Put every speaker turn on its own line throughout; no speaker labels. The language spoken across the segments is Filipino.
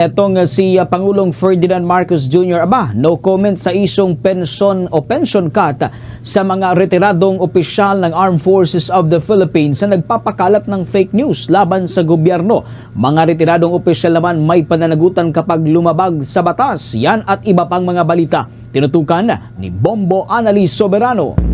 Etong uh, si uh, Pangulong Ferdinand Marcos Jr. aba, no comment sa isyong pension o pension cut uh, sa mga retiradong opisyal ng Armed Forces of the Philippines na nagpapakalat ng fake news laban sa gobyerno. Mga retiradong opisyal naman may pananagutan kapag lumabag sa batas. Yan at iba pang mga balita. Tinutukan ni Bombo Annalise Soberano.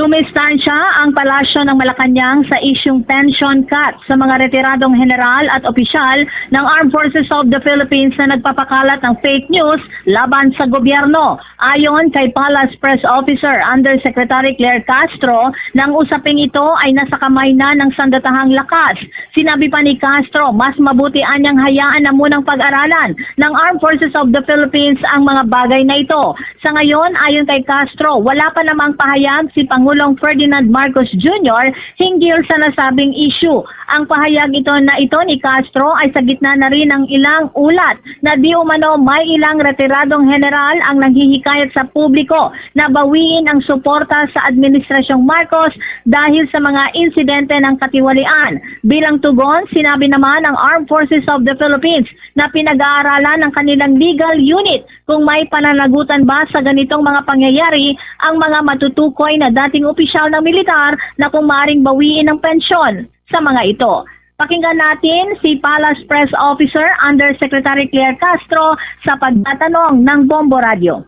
Dumistansya ang palasyo ng Malacanang sa isyung pension cut sa mga retiradong general at opisyal ng Armed Forces of the Philippines na nagpapakalat ng fake news laban sa gobyerno. Ayon kay Palace Press Officer Undersecretary Claire Castro, nang usaping ito ay nasa kamay na ng sandatahang lakas. Sinabi pa ni Castro, mas mabuti anyang hayaan na munang pag-aralan ng Armed Forces of the Philippines ang mga bagay na ito. Sa ngayon, ayon kay Castro, wala pa namang pahayag si Pangulong Ferdinand Marcos Jr. hinggil sa nasabing issue. Ang pahayag ito na ito ni Castro ay sa gitna na rin ng ilang ulat na di umano may ilang retiradong general ang nanghihikayat sa publiko na bawiin ang suporta sa Administrasyong Marcos dahil sa mga insidente ng katiwalian. Bilang tugon, sinabi naman ng Armed Forces of the Philippines na pinag-aaralan ng kanilang legal unit kung may pananagutan ba sa ganitong mga pangyayari ang mga matutukoy na dating opisyal ng militar na kung maring bawiin ng pensyon sa mga ito. Pakinggan natin si Palace Press Officer Undersecretary Claire Castro sa pagtatanong ng Bombo Radio.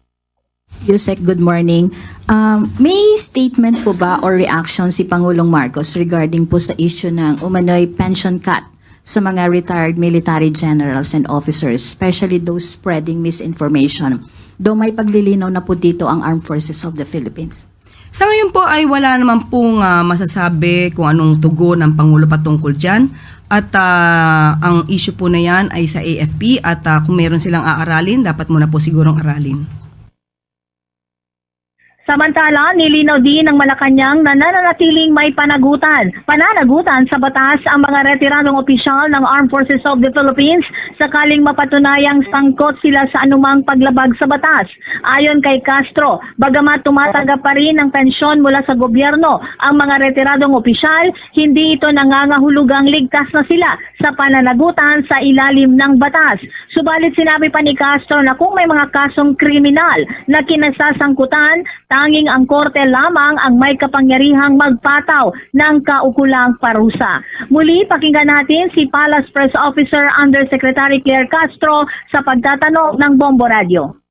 Yusek, good morning. Um, may statement po ba or reaction si Pangulong Marcos regarding po sa issue ng umano'y pension cut sa mga retired military generals and officers, especially those spreading misinformation? Though may paglilinaw na po dito ang Armed Forces of the Philippines.
Sa ngayon po ay wala naman pong ah, masasabi kung anong tugon ng Pangulo patungkol dyan. At ah, ang issue po na yan ay sa AFP at ah, kung meron silang aaralin, dapat muna po sigurong aralin.
Samantala, nilinaw din ng Malacanang na nananatiling may panagutan, pananagutan sa batas ang mga retiradong opisyal ng Armed Forces of the Philippines sakaling mapatunayang sangkot sila sa anumang paglabag sa batas. Ayon kay Castro, bagamat tumatanggap pa rin ng pensyon mula sa gobyerno ang mga retiradong opisyal, hindi ito nangangahulugang ligtas na sila sa pananagutan sa ilalim ng batas. Subalit sinabi pa ni Castro na kung may mga kasong kriminal na kinasasangkutan, tanging ang korte lamang ang may kapangyarihang magpataw ng kaukulang parusa. Muli, pakinggan natin si Palace Press Officer Undersecretary Claire Castro sa pagtatanong ng Bombo Radio.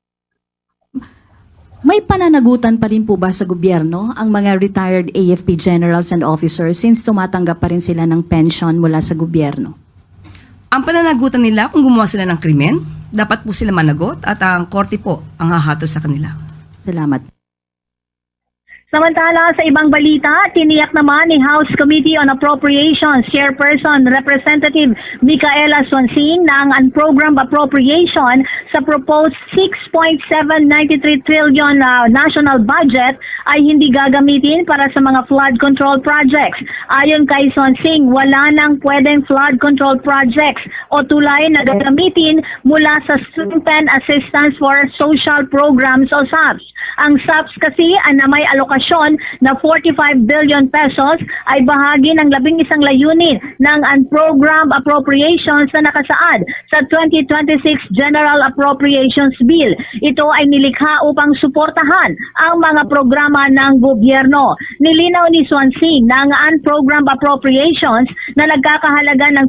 May pananagutan pa rin po ba sa gobyerno ang mga retired AFP generals and officers since tumatanggap pa rin sila ng pension mula sa gobyerno?
Ang pananagutan nila kung gumawa sila ng krimen, dapat po sila managot at ang korte po ang hahatol sa kanila.
Salamat.
Samantala, sa ibang balita, tiniyak naman ni House Committee on Appropriations Chairperson Representative Micaela Swansing na ang unprogrammed appropriation sa proposed 6.793 trillion uh, national budget ay hindi gagamitin para sa mga flood control projects. Ayon kay Swansing, wala nang pwedeng flood control projects o tulay na gagamitin mula sa Strengthened Assistance for Social Programs o SAPS. Ang SAPS kasi na may alokasyon na 45 billion pesos ay bahagi ng labing isang layunin ng unprogrammed appropriations na nakasaad sa 2026 General Appropriations Bill. Ito ay nilikha upang suportahan ang mga programa ng gobyerno. Nilinaw ni Swansea na ang unprogrammed appropriations na nagkakahalaga ng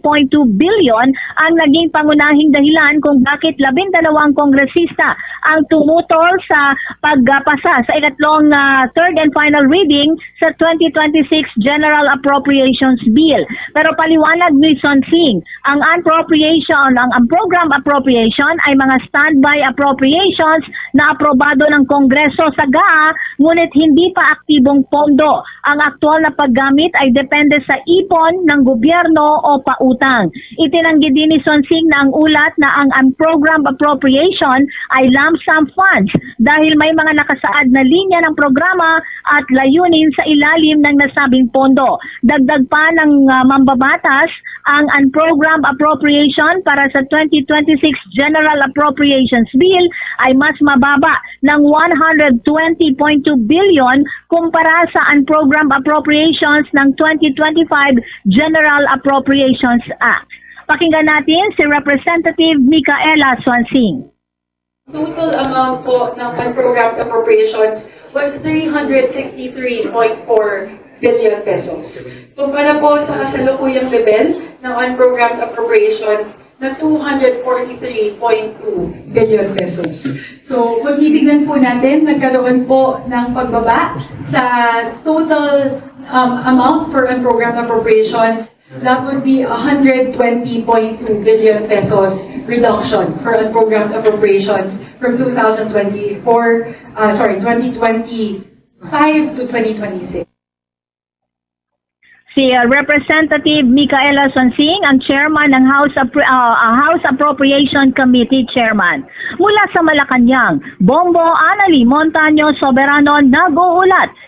243.2 billion ang naging pangunahing dahilan kung bakit labindalawang kongresista ang tumutol sa pagpasa sa ikatlong ah, third and final reading sa 2026 General Appropriations Bill. Pero paliwanag ni Son Singh, ang appropriation, ang, ang program appropriation ay mga standby appropriations na aprobado ng Kongreso sa GAA ngunit hindi pa aktibong pondo. Ang aktual na paggamit ay depende sa ipon ng gobyerno o pautang. Itinanggi din ni Son Singh na ang ulat na ang unprogrammed appropriation ay lump sum funds dahil may mga nakasaad na linya ng programa at layunin sa ilalim ng nasabing pondo. Dagdag pa ng ah, mambabatas ang unprogrammed appropriation para sa 2026 General Appropriations Bill ay mas mababa ng 120.2 billion kumpara sa unprogrammed appropriations ng 2025 General Appropriations Act. Pakinggan natin si Representative Micaela Swansing.
Total amount po ng unprogrammed appropriations was 363.4 billion pesos. Kumpara po sa kasalukuyang level ng unprogrammed appropriations na 243.2 billion pesos. So, kung titignan po natin, nagkaroon po ng pagbaba sa total um, amount for unprogrammed appropriations that would be 120.2 billion pesos reduction for unprogrammed appropriations from 2024, uh, sorry, 2025 to 2026.
Si uh, Representative Micaela Swansing, ang chairman ng House, Appro- uh, uh, House Appropriation Committee Chairman. Mula sa Malacanang, Bombo Anali Montaño Soberano nag-uulat.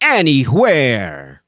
anywhere.